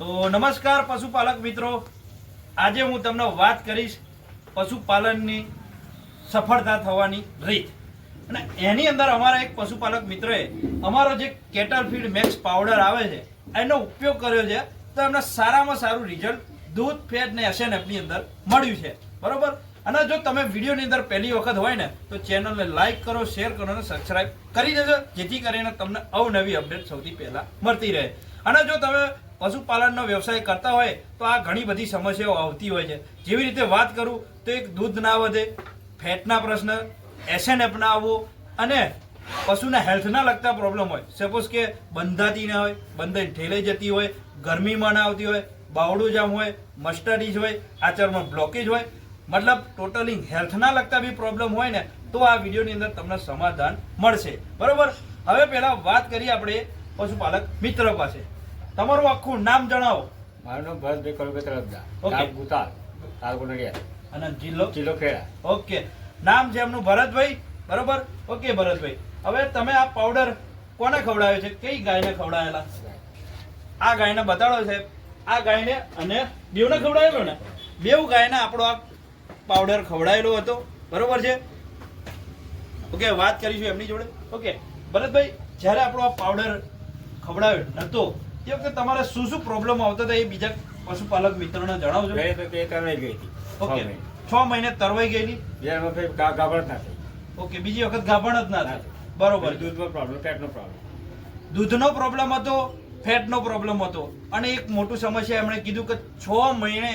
તો નમસ્કાર પશુપાલક મિત્રો. આજે હું તમને વાત કરીશ પશુપાલનની સફળતા થવાની રીત. અને એની અંદર અમારા એક પશુપાલક મિત્રએ અમારો જે કેટલ ફીડ મેક્સ પાવડર આવે છે, એનો ઉપયોગ કર્યો છે, તો એમને સારામાં સારું રિઝલ્ટ દૂધ, ફેટ ને એસએનએફની અંદર મળ્યું છે. બરોબર? અને જો તમે વિડીયોની અંદર પહેલી વખત હોય ને, તો ચેનલને લાઈક કરો શેર કરો અને સબસ્ક્રાઇબ કરી દેજો, જેથી કરીને તમને અવનવી અપડેટ સૌથી પહેલાં મળતી રહે. અને જો તમે પશુપાલનનો વ્યવસાય કરતા હોય તો આ ઘણી બધી સમસ્યાઓ આવતી હોય છે. જેવી રીતે વાત કરું તો એક દૂધ ના વધે, ફેટના પ્રશ્ન એસએનએફ ના આવવો અને પશુના હેલ્થના લગતા પ્રોબ્લેમ હોય. સપોઝ કે બંધાતી ના હોય બંધાઈ ઠેલાઈ જતી હોય, ગરમીમાં ના આવતી હોય બાવડું જામ હોય મસ્ટડીઝ હોય, આચરમાં બ્લોકેજ હોય, મતલબ ટોટલી હેલ્થના લગતા બી પ્રોબ્લેમ હોય ને, તો આ વિડીયોની અંદર તમને સમાધાન મળશે. બરોબર? હવે પહેલાં વાત કરીએ આપણે પશુપાલક મિત્ર પાસે. તમારું આખું નામ જણાવો. મારું નામ ભરતભાઈ કળુભાઈ તરફદાર ઓકે. ગામ ગુતાલ તાલુકો નડિયાદ. અને જિલ્લો? જિલ્લો ખેડા. ઓકે. નામ છે એમનું ભરતભાઈ. બરોબર? ઓકે ભરતભાઈ. હવે તમે આ પાવડર કોને ખવડાવ્યો છે? કઈ ગાયને ખવડાવેલા આ ગાયને બતાડો છે આ ગાયને અને બેવને ખવડાવેલો ને? બેવ ગાયને આપણો આ પાવડર ખવડાવેલો હતો. બરોબર છે? ઓકે વાત કરીશું એમની જોડે. ઓકે. ભરતભાઈ જ્યારે આપણો આ પાવડર ખવડાવ્યો નતો વખતે તમારે શું શું પ્રોબ્લેમ આવતા હતા એ બીજા પશુપાલક મિત્રોને જણાવજો. ગઈ તો તે તરણાઈ ગઈ હતી. ઓકે. છ મહિને તરવાઈ ગયેલી. બે વખત ગાભણ ના થઈ. ઓકે બીજી વખત ગાભણ જ ના થાય બરોબર. દૂધનો પ્રોબ્લેમ પેટનો પ્રોબ્લેમ દૂધનો પ્રોબ્લેમ હતો ફેટનો પ્રોબ્લેમ હતો. અને એક મોટું સમસ્યા એમણે કીધું કે છ મહિને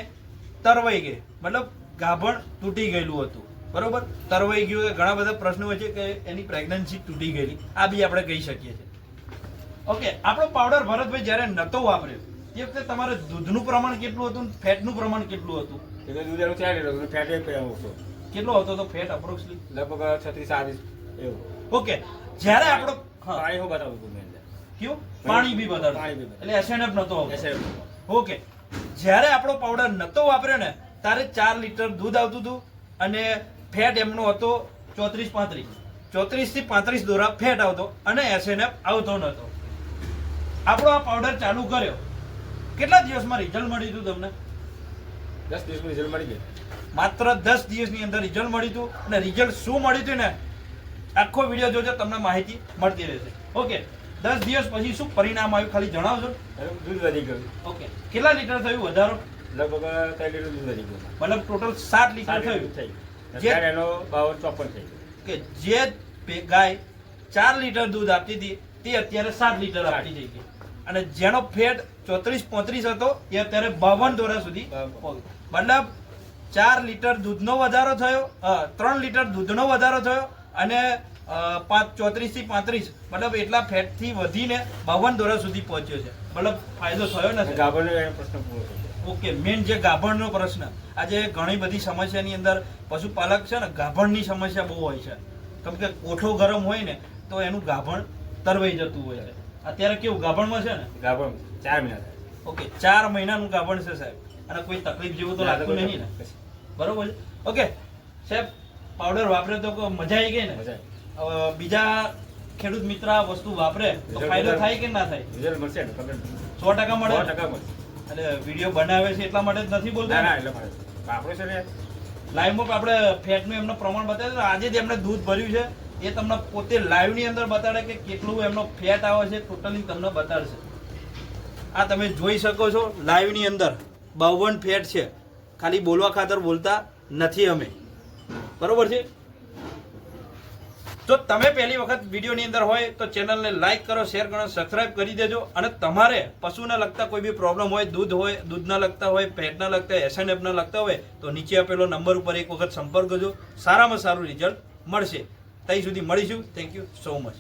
તરવાઈ ગઈ. મતલબ ગાભણ તૂટી ગયેલું હતું. બરોબર? તરવાઈ ગયું કે ઘણા બધા પ્રશ્નો હોય છે કે એની પ્રેગ્નન્સી તૂટી ગયેલી. આ બી આપણે કહી શકીએ છીએ. ઓકે આપણો પાવડર ભરતભાઈ જ્યારે નતો વાપર્યો તે વખતે તમારે દૂધનું પ્રમાણ કેટલું હતું ફેટનું પ્રમાણ કેટલું હતું? એટલે દૂધ એનું ચાલી રહ્યું હતું ફેટ એક ઓછો. કેટલો હતો તો ફેટ અપ્રોક્સલી લગભગ છત્રીસ સાડીસ એવું. ઓકે જ્યારે આપણો પાણી હું બતાવું છું મેં. કયું? પાણી બી બધા પાણી બી એટલે એસએનએફ નતો ઓકે જ્યારે આપણો પાવડર નતો વાપર્યો ને ત્યારે ચાર લીટર દૂધ આવતું હતું અને ફેટ એમનો હતો ચોત્રીસ પાંત્રીસ. ચોત્રીસથી પાંત્રીસ દોરા ફેટ આવતો અને એસએનએફ આવતો નતો. આપણો આ પાવડર ચાલુ કર્યો. કેટલા દિવસમાં રિઝલ્ટ મળ્યું હતું તમને? દસ દિવસમાં રિઝલ્ટ મળી ગયું. માત્ર દસ દિવસની અંદર રિઝલ્ટ મળ્યું હતું. અને રિઝલ્ટ શું મળ્યું હતું ને આખો વીડિયો જોજો તમને માહિતી મળતી રહેશે. ઓકે દસ દિવસ પછી શું પરિણામ આવ્યું? ખાલી જણાવજો. દૂધ વધી ગયું. ઓકે કેટલા લીટર થયું વધારો? લગભગ ત્રણ લીટર દૂધ વધી ગયું. મતલબ ટોટલ સાત લીટર થયું. અત્યારે એનો ભાવ ચોપન થઈ ગયો. કે જે ગાય ચાર લીટર દૂધ આપતી હતી તે અત્યારે સાત લીટર આપતી થઈ ગઈ. અને જેનો ફેટ ચોત્રીસ પોત્રીસ હતો એ અત્યારે બાવન દોરા સુધી મતલબ ચાર લીટર દૂધનો વધારો થયો ત્રણ લીટર દૂધનો વધારો થયો અને પાંચ ચોત્રીસથી પાંત્રીસ મતલબ એટલા ફેટથી વધીને બાવન દોરા સુધી પહોંચ્યો છે. મતલબ ફાયદો થયો નથી ગાભણનો પ્રશ્ન પૂરો ઓકે મેન જે ગાભણનો પ્રશ્ન આજે ઘણી બધી સમસ્યાની અંદર પશુપાલક છે ને ગાભણની સમસ્યા બહુ હોય છે. કેમ કે કોઠો ગરમ હોય ને તો એનું ગાભણ તરવાઈ જતું હોય છે. અત્યારે કેવું ગાભણમાં છે ને? ગાભણ ચાર મહિના થાય. ઓકે ચાર મહિનાનું ગાભણ છે સાહેબ. અને કોઈ તકલીફ જેવું તો લાગતું નહીં ને? બરોબર છે? ઓકે સાહેબ પાવડર વાપરે તો મજા આવી ગઈ ને? મજા બીજા ખેડૂત મિત્ર આ વસ્તુ વાપરે તો ફાયદો થાય કે ના થાય? રિઝલ્ટ મળશે સો ટકા મળે. ટકા મળશે. એટલે વીડિયો બનાવે છે એટલા માટે જ નથી બોલતો ના? એટલે વાપરે છે ને? લાઈવમાં આપણે ફેટનું એમનું પ્રમાણ બતાવ્યું આજે જ એમણે દૂધ ભર્યું છે. એ તમને પોતે લાઈવની અંદર બતાડે કે કેટલું એમનો ફેટ આવે છે ટોટલી તમને બતાડશે. આ તમે જોઈ શકો છો લાઈવની અંદર બાવન ફેટ છે. ખાલી બોલવા ખાતર બોલતા નથી અમે. બરોબર છે? જો તમે પહેલી વખત વિડીયોની અંદર હોય તો ચેનલને લાઈક કરો શેર કરો સબસ્ક્રાઇબ કરી દેજો. અને તમારે પશુને લગતા કોઈ બી પ્રોબ્લેમ હોય, દૂધ હોય દૂધના લગતા હોય પેટના લગતા હોય એસએનએફના લગતા હોય, તો નીચે આપેલો નંબર ઉપર એક વખત સંપર્ક કરજો. સારામાં સારું રિઝલ્ટ મળશે. ત્યાં સુધી મળીશું. Thank you so much